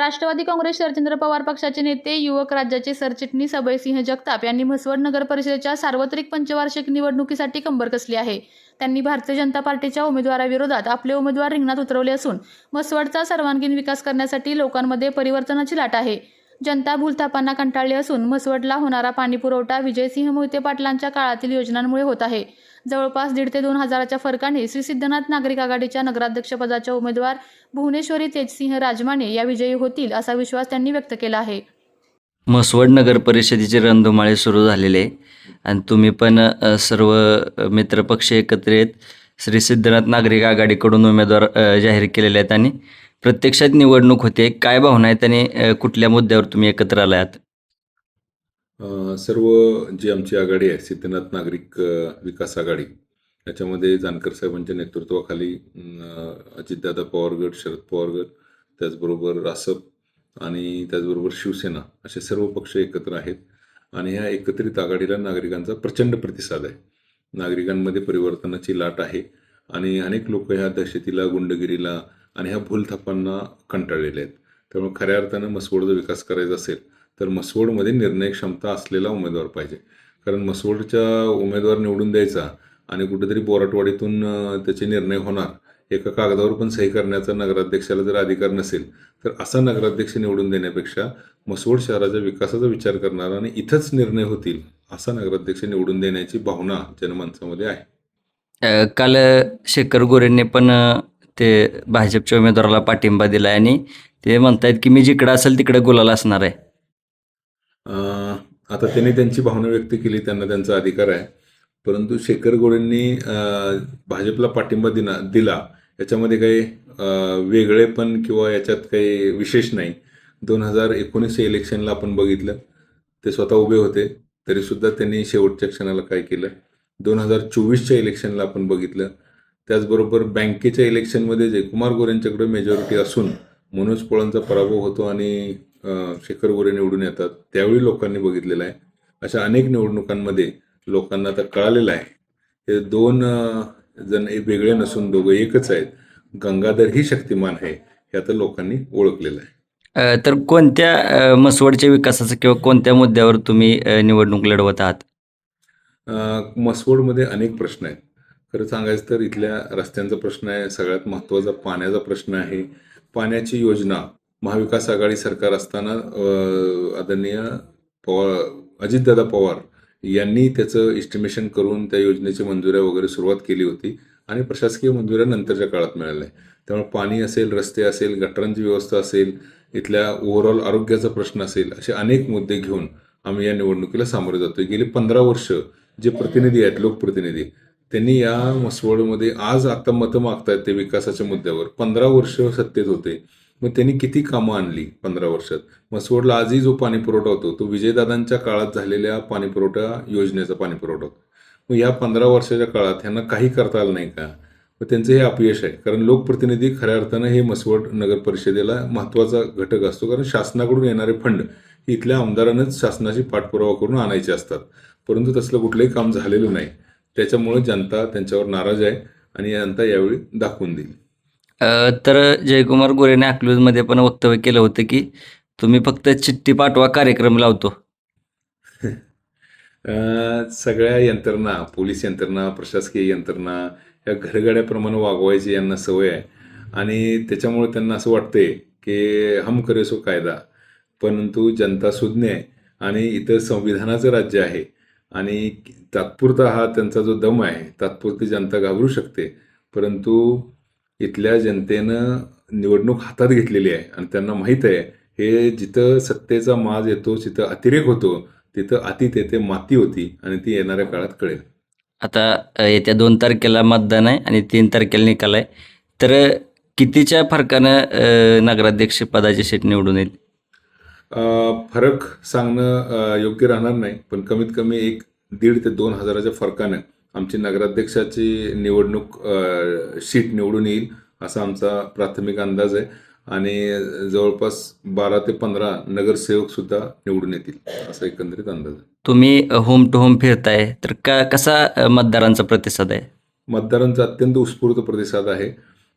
राष्ट्रवादी काँग्रेस शरदचंद्र पवार पक्षाचे नेते युवक राज्याचे सरचिटणीस अभयसिंह जगताप यांनी म्हसवड नगर परिषदेच्या सार्वत्रिक पंचवार्षिक निवडणुकीसाठी कंबर कसली आहे? त्यांनी भारतीय जनता पार्टीच्या उमेदवाराविरोधात आपले उमेदवार रिंगणात उतरवले असून म्हसवडचा सर्वांगीण विकास करण्यासाठी लोकांमध्ये परिवर्तनाची लाट आहे. जनता भूलथापांना कंटाळली असून म्हसवडला होणारा पाणीपुरवठा विजयसिंह मोहिते पाटलांच्या काळातील योजनांमुळे होत आहे जवळपास दीड ते दोन हजाराच्या फरकाने श्री सिद्धनाथ नागरिक आघाडीच्या नगराध्यक्षपदाच्या उमेदवार भुवनेश्वरी तेजसिंह राजमाने या विजयी होतील असा विश्वास त्यांनी व्यक्त केला आहे म्हसवड नगर परिषदेचे रणधुमाळे सुरू झालेले आहे. आणि तुम्ही पण सर्व मित्रपक्ष एकत्रित श्री सिद्धनाथ नागरिक आघाडीकडून उमेदवार जाहीर केलेले आहेत आणि प्रत्यक्षात निवडणूक होते. काय भावना आहेत आणि कुठल्या मुद्द्यावर तुम्ही एकत्र आलात? सर्व जी आमची आघाडी आहे सिद्धनाथ नागरिक विकास आघाडी याच्यामध्ये जानकर साहेबांच्या नेतृत्वाखाली अजितदादा पवारगड शरद पवारगड त्याचबरोबर रासप आणि त्याचबरोबर शिवसेना असे सर्व पक्ष एकत्र आहेत. आणि ह्या एकत्रित आघाडीला नागरिकांचा प्रचंड प्रतिसाद आहे. नागरिकांमध्ये परिवर्तनाची लाट आहे. आणि अनेक लोक ह्या दहशतीला गुंडगिरीला आणि ह्या भूलथापांना कंटाळलेल्या आहेत. त्यामुळे खऱ्या अर्थानं मसवडचा विकास करायचा असेल तर मसवडमध्ये निर्णय क्षमता असलेला उमेदवार पाहिजे. कारण मसवडच्या उमेदवार निवडून द्यायचा आणि कुठेतरी बोराटवाडीतून त्याचे निर्णय होणार एका कागदावर पण सही करण्याचा नगराध्यक्षाला जर अधिकार नसेल तर असा नगराध्यक्ष निवडून देण्यापेक्षा मसवड शहराच्या विकासाचा विचार करणारा आणि इथंच निर्णय होतील असा नगराध्यक्ष निवडून देण्याची भावना जनमानसामध्ये आहे. काल शेखर गोरेंनी पण ते भाजपच्या उमेदवाराला पाठिंबा दिला आहे आणि ते म्हणतायत की मी जिकडं असेल तिकडे गुलाल असणार आहे. आता त्यांनी त्यांची भावना व्यक्त केली त्यांना त्यांचा अधिकार आहे. परंतु शेखर गोडेंनी भाजपला पाठिंबा दिना दिला याच्यामध्ये काही वेगळेपण किंवा याच्यात काही विशेष नाही. दोन हजार एकोणीसच्या इलेक्शनला आपण बघितलं. ते स्वतः उभे होते. तरीसुद्धा त्यांनी शेवटच्या क्षणाला काय केलं? दोन हजार चोवीसच्या इलेक्शनला आपण बघितलं. त्याचबरोबर बँकेच्या इलेक्शनमध्ये जयकुमार गोरेंच्याकडे मेजॉरिटी असून मनोज पोळांचा पराभव होतो आणि शेखर गोरे निवडून येतात त्यावेळी लोकांनी बघितलेलं आहे. अशा अनेक निवडणुकांमध्ये लोकांना आता कळालेलं आहे. हे दोन जण वेगळे नसून दोघं एकच आहेत. गंगाधर ही शक्तिमान आहे हे आता लोकांनी ओळखलेलं आहे. तर कोणत्या अ, म्हसवडच्या विकासाचं किंवा कोणत्या मुद्द्यावर तुम्ही निवडणूक लढवत आहात? मसवडमध्ये अनेक प्रश्न आहेत. खरं सांगायचं तर इथल्या रस्त्यांचा प्रश्न आहे सगळ्यात महत्त्वाचा पाण्याचा प्रश्न आहे. पाण्याची योजना महाविकास आघाडी सरकार असताना आदरणीय पवार अजितदादा पवार यांनी त्याचं इस्टिमेशन करून त्या योजनेची मंजुऱ्या वगैरे सुरुवात केली होती आणि प्रशासकीय मंजुऱ्या नंतरच्या काळात मिळाल्या. आहे त्यामुळे पाणी असेल रस्ते असेल गटारांची व्यवस्था असेल इथल्या ओव्हरऑल आरोग्याचा प्रश्न असेल असे अनेक मुद्दे घेऊन आम्ही या निवडणुकीला सामोरे जातोय. गेली पंधरा वर्ष जे प्रतिनिधी आहेत लोकप्रतिनिधी त्यांनी या मसवडमध्ये आज आता मतं मागतायत ते विकासाच्या मुद्द्यावर. पंधरा वर्ष सत्तेत होते. मग त्यांनी किती कामं आणली पंधरा वर्षात? मसवडला आजही जो पाणीपुरवठा होतो तो विजयदादांच्या काळात झालेल्या पाणीपुरवठा योजनेचा पाणीपुरवठा होतो. मग या पंधरा वर्षाच्या काळात ह्यांना काही करता आलं नाही का? मग त्यांचं हे अपयश आहे. कारण लोकप्रतिनिधी खऱ्या अर्थानं हे मसवड नगर परिषदेला महत्त्वाचा घटक असतो. कारण शासनाकडून येणारे फंड हे इथल्या आमदारांनाच शासनाची पाठपुरावा करून आणायचे असतात. परंतु तसलं कुठलंही काम झालेलं नाही. त्याच्यामुळे जनता त्यांच्यावर नाराज आहे आणि जनता यावेळी दाखवून देईल. अ, तर जयकुमार गोरेने अकलूजमध्ये पण वक्तव्य केलं होतं की तुम्ही फक्त चिठ्ठी पाठवा कार्यक्रम लावतो. सगळ्या यंत्रणा पोलीस यंत्रणा प्रशासकीय यंत्रणा या घरगड्याप्रमाणे वागवायची यांना सवय आहे. आणि त्याच्यामुळे त्यांना असं वाटतंय की हम करे सो कायदा परंतु जनता सुज्ञ आहे आणि इथं संविधानाचं राज्य आहे. आणि तात्पुरता हा त्यांचा जो दम आहे तात्पुरती जनता घाबरू शकते. परंतु इथल्या जनतेनं निवडणूक हातात घेतलेली आहे आणि त्यांना माहीत आहे हे जिथं सत्तेचा माज येतो जिथं अतिरेक होतो तिथं अति तेथे माती होती आणि ती येणाऱ्या काळात कळेल. आता येत्या दोन तारखेला मतदान आहे आणि तीन तारखेला निकाल आहे. तर कितीच्या फरकानं नगराध्यक्ष पदाची सीट निवडून येईल? फरक सांगणं योग्य राहणार नाही. पण कमीत कमी एक दीड ते दोन हजाराच्या फरकानं आमची नगराध्यक्षाची निवडणूक सीट निवडून येईल असा आमचा प्राथमिक अंदाज आहे. आणि जवळपास बारा ते पंधरा नगरसेवक सुद्धा निवडून येतील असा एकंदरीत अंदाज आहे. तुम्ही होम टू होम फिरताय तर का कसा मतदारांचा प्रतिसाद आहे? मतदारांचा अत्यंत उत्स्फूर्त प्रतिसाद आहे.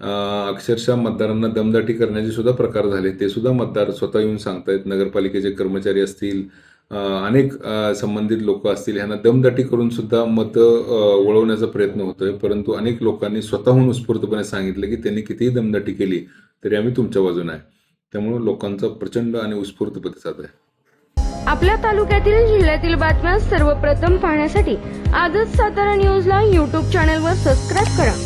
अक्षरशः मतदारांना दमदाटी करण्याचे सुद्धा प्रकार झाले. ते सुद्धा मतदार स्वतः येऊन सांगतायत नगरपालिकेचे कर्मचारी असतील अनेक संबंधित लोक असतील ह्यांना दमदाटी करून सुद्धा मतं वळवण्याचा प्रयत्न होतोय. परंतु अनेक लोकांनी स्वतःहून उत्स्फूर्तपणे सांगितलं की त्यांनी कितीही दमदाटी केली तरी आम्ही तुमच्या बाजूने आहे. त्यामुळे लोकांचा प्रचंड आणि उत्स्फूर्त प्रतिसाद आहे. आपल्या तालुक्यातील जिल्ह्यातील बातम्या सर्वप्रथम पाहण्यासाठी आजच सातारा न्यूजला यूट्यूब चॅनलवर सबस्क्राईब करा.